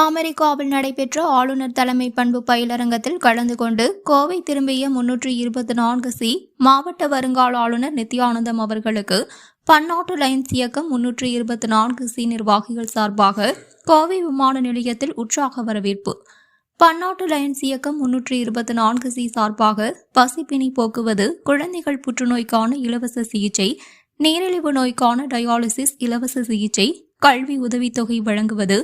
அமெரிக்காவில் நடைபெற்ற ஆளுநர் தலைமை பண்பு பயிலரங்கத்தில் கலந்து கொண்டு கோவை திரும்பிய முன்னூற்றி இருபத்தி நான்கு சி மாவட்ட வருங்கால ஆளுநர் நித்யானந்தம் அவர்களுக்கு பன்னாட்டு லைன்ஸ் இயக்கம் முன்னூற்றி இருபத்தி நான்கு சி நிர்வாகிகள் சார்பாக கோவை விமான நிலையத்தில் உற்சாக வரவேற்பு. பன்னாட்டு லயன்ஸ் இயக்கம் முன்னூற்றி இருபத்தி நான்கு சி சார்பாக பசிப்பினி போக்குவது குழந்தைகள் புற்றுநோய்க்கான இலவச சிகிச்சை நீரிழிவு நோய்க்கான டயாலிசிஸ் இலவச சிகிச்சை கல்வி உதவித்தொகை வழங்குவது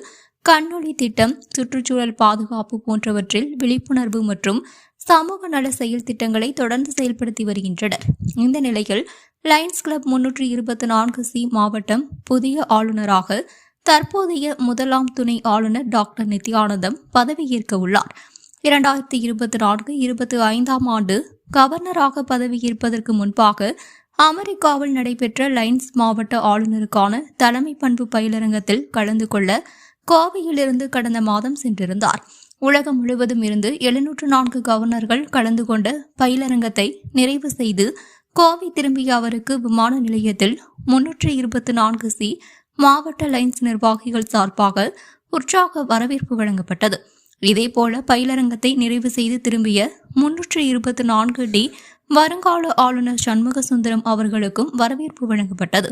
கண்ணொளி திட்டம் சுற்றுச்சூழல் பாதுகாப்பு போன்றவற்றில் விழிப்புணர்வு மற்றும் சமூக நல செயல் திட்டங்களை தொடர்ந்து செயல்படுத்தி வருகின்றனர். இந்த நிலையில் லயன்ஸ் கிளப் முன்னூற்றி இருபத்தி நான்கு சி மாவட்டம் புதிய ஆளுநராக தற்போதைய முதலாம் துணை ஆளுநர் டாக்டர் நித்யானந்தம் பதவியேற்க உள்ளார். இரண்டாயிரத்தி இருபத்தி நான்கு இருபத்தி ஐந்தாம் ஆண்டு கவர்னராக பதவியேற்பதற்கு முன்பாக அமெரிக்காவில் நடைபெற்ற லைன்ஸ் மாவட்ட ஆளுநருக்கான தலைமை பண்பு பயிலரங்கத்தில் கலந்து கொள்ள கோவையிலிருந்து கடந்த மாதம் சென்றிருந்தார். உலகம் முழுவதும் இருந்து எழுநூற்று நான்கு கவர்னர்கள் கலந்து கொண்ட பயிலரங்கத்தை நிறைவு செய்து கோவை திரும்பிய அவருக்கு விமான நிலையத்தில் முன்னூற்று இருபத்தி நான்கு சி மாவட்ட லைன்ஸ் நிர்வாகிகள் சார்பாக உற்சாக வரவேற்பு வழங்கப்பட்டது. இதேபோல பயிலரங்கத்தை நிறைவு செய்து திரும்பிய முன்னூற்று இருபத்தி நான்கு டி வருங்கால ஆளுநர் சண்முக சுந்தரம் அவர்களுக்கும் வரவேற்பு வழங்கப்பட்டது.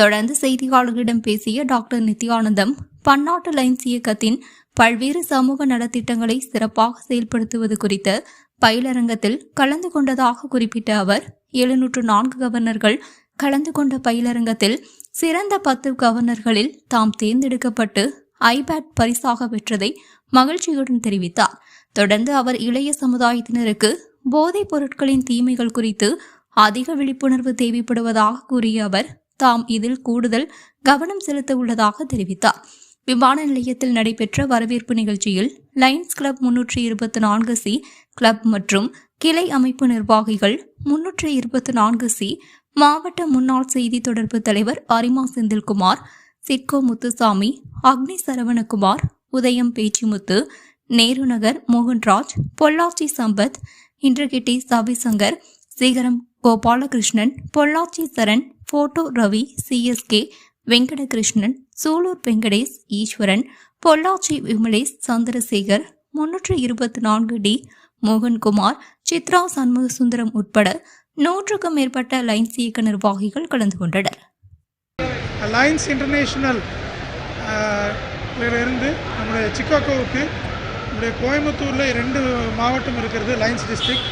தொடர்ந்து செய்தியாளர்களிடம் பேசிய டாக்டர் நித்யானந்தம் பன்னாட்டு லைன்ஸ் இயக்கத்தின் பல்வேறு சமூக நலத்திட்டங்களை சிறப்பாக செயல்படுத்துவது குறித்த பயிலரங்கத்தில் கலந்து கொண்டதாக குறிப்பிட்ட அவர் எழுநூற்று நான்கு கவர்னர்கள் கலந்து கொண்ட பயிலரங்கத்தில் சிறந்த பத்து கவர்னர்களில் தாம் தேர்ந்தெடுக்கப்பட்டு ஐபேட் பரிசாக பெற்றதை மகிழ்ச்சியுடன் தெரிவித்தார். தொடர்ந்து அவர் இளைய சமுதாயத்தினருக்கு போதைப் பொருட்களின் தீமைகள் குறித்து அதிக விழிப்புணர்வு தேவைப்படுவதாக கூறிய அவர் தாம் இதில் கூடுதல் கவனம் செலுத்த உள்ளதாக தெரிவித்தார். விமான நிலையத்தில் நடைபெற்ற வரவேற்பு நிகழ்ச்சியில் லைன்ஸ் கிளப் முன்னூற்றி இருபத்தி நான்கு சி கிளப் மற்றும் கிளை அமைப்பு நிர்வாகிகள் முன்னூற்றி இருபத்தி நான்கு சி மாவட்ட முன்னாள் செய்தி தொடர்பு தலைவர் அரிமா செந்தில்குமார் சிட்கோ முத்துசாமி அக்னி சரவணகுமார் உதயம் பேச்சிமுத்து நேரு நகர் மோகன்ராஜ் பொள்ளாச்சி சம்பத் இன்றகிட்டி சவிசங்கர் சிகரம் கோபாலகிருஷ்ணன் பொள்ளாச்சி சரண் போட்டோ ரவி சிஎஸ்கே வெங்கடகிருஷ்ணன் சூலூர் வெங்கடேஷ் ஈஸ்வரன் பொள்ளாச்சி விமலேஷ் சந்திரசேகர் முன்னூற்றி இருபத்தி நான்கு டி மோகன்குமார் சித்ரா சண்முகசுந்தரம் உட்பட நூற்றுக்கும் மேற்பட்ட லைன்ஸ் இயக்க நிர்வாகிகள் கலந்து கொண்டனர். லைன்ஸ் இன்டர்நேஷனல் இருந்து நம்முடைய சிக்காகோவுக்கு நம்முடைய கோயம்புத்தூரில் ரெண்டு மாவட்டம் இருக்கிறது லைன்ஸ் டிஸ்ட்ரிக்ட்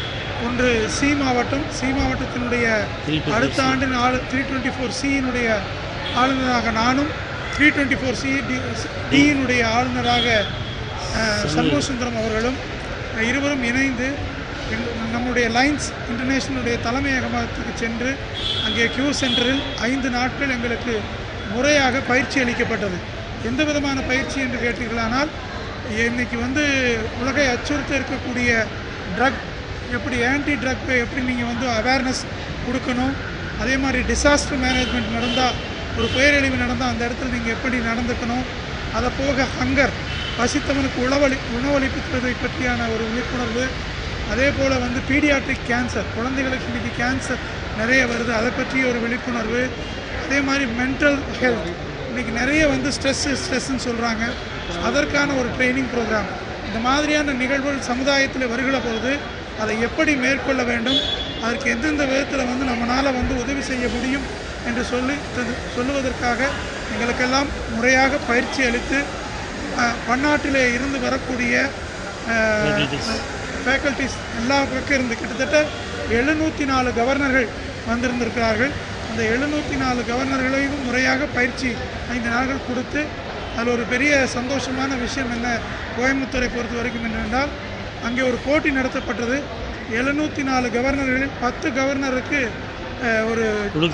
ஒன்று சி மாவட்டம் சி மாவட்டத்தினுடைய அடுத்த ஆண்டின் ஆளு த்ரீ டுவெண்ட்டி ஃபோர் சியினுடைய ஆளுநராக நானும் த்ரீ டுவெண்ட்டி ஃபோர் சி டியினுடைய ஆளுநராக சண்முக சுந்தரம் அவர்களும் இருவரும் இணைந்து நம்முடைய லைன்ஸ் இன்டர்நேஷனலுடைய தலைமையகத்துக்கு சென்று அங்கே கியூ சென்டரில் ஐந்து நாட்கள் எங்களுக்கு முறையாக பயிற்சி அளிக்கப்பட்டது. எந்த விதமான பயிற்சி என்று கேட்டீர்களானால் இன்னைக்கு வந்து உலகை அச்சுறுத்த இருக்கக்கூடிய ட்ரக் எப்படி ஆன்டி ட்ரக் எப்படி நீங்கள் வந்து அவேர்னஸ் கொடுக்கணும்? அதே மாதிரி டிசாஸ்டர் மேனேஜ்மெண்ட் நடந்தால் ஒரு பேரழிவு நடந்தால் அந்த இடத்துல நீங்கள் எப்படி நடந்துக்கணும்? அதை போக ஹங்கர் பசித்தவனுக்கு உணவளி உணவளிப்பதை பற்றியான ஒரு விழிப்புணர்வு. அதே போல் வந்து பீடியாட்ரிக் கேன்சர் குழந்தைகளுக்கு இன்றைக்கி கேன்சர் நிறைய வருது. அதை பற்றிய ஒரு விழிப்புணர்வு. அதே மாதிரி மென்டல் ஹெல்த் இன்றைக்கி நிறைய வந்து ஸ்ட்ரெஸ்ஸு ஸ்ட்ரெஸ்ஸுன்னு சொல்கிறாங்க அதற்கான ஒரு ட்ரைனிங் ப்ரோக்ராம் இந்த மாதிரியான நிகழ்வுகள் சமுதாயத்தில் வருகிற பொழுது அதை எப்படி மேற்கொள்ள வேண்டும்? அதற்கு எந்தெந்த விதத்தில் வந்து நம்மளால் வந்து உதவி செய்ய முடியும் என்று சொல்லி சொல்லுவதற்காக எங்களுக்கெல்லாம் முறையாக பயிற்சி அளித்து பன்னாட்டிலே இருந்து வரக்கூடிய ஃபேக்கல்டிஸ் எல்லா பக்கம் இருந்து கிட்டத்தட்ட எழுநூற்றி நாலு கவர்னர்கள் வந்திருந்திருக்கிறார்கள். அந்த எழுநூற்றி நாலு கவர்னர்களையும் முறையாக பயிற்சி ஐந்து நாட்கள் கொடுத்து அதில் ஒரு பெரிய சந்தோஷமான விஷயம் என்ன? கோயம்புத்தூரை பொறுத்த வரைக்கும் என்னவென்றால் அங்கே ஒரு போட்டி நடத்தப்பட்டது. எழுநூற்றி நாலு கவர்னர்களில் பத்து கவர்னருக்கு ஒரு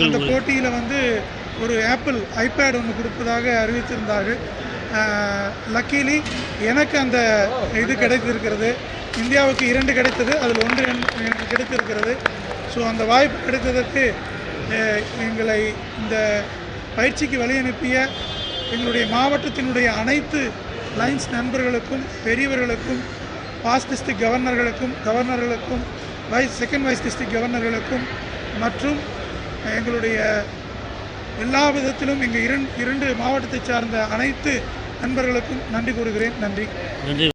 அந்த போட்டியில் வந்து ஒரு ஆப்பிள் ஐபேட் ஒன்று கொடுப்பதாக அறிவித்திருந்தார்கள். லக்கீலி எனக்கு அந்த இது கிடைத்திருக்கிறது. இந்தியாவுக்கு இரண்டு கிடைத்தது அதில் ஒன்று என்- எனக்கு கிடைத்திருக்கிறது. ஸோ அந்த வாய்ப்பு கிடைத்ததற்கு எங்களை இந்த பயிற்சிக்கு வழி அனுப்பிய எங்களுடைய மாவட்டத்தினுடைய அனைத்து லைன்ஸ் நண்பர்களுக்கும் பெரியவர்களுக்கும் பாஸ் டிஸ்ட்ரிக்ட் கவர்னர்களுக்கும் கவர்னர்களுக்கும் வைஸ் செகண்ட் வைஸ் டிஸ்ட்ரிக்ட் கவர்னர்களுக்கும் மற்றும் எங்களுடைய எல்லா விதத்திலும் எங்கள் இரண்டு இரண்டு மாவட்டத்தை சார்ந்த அனைத்து நண்பர்களுக்கும் நன்றி கூறுகிறேன். நன்றி. நன்றி.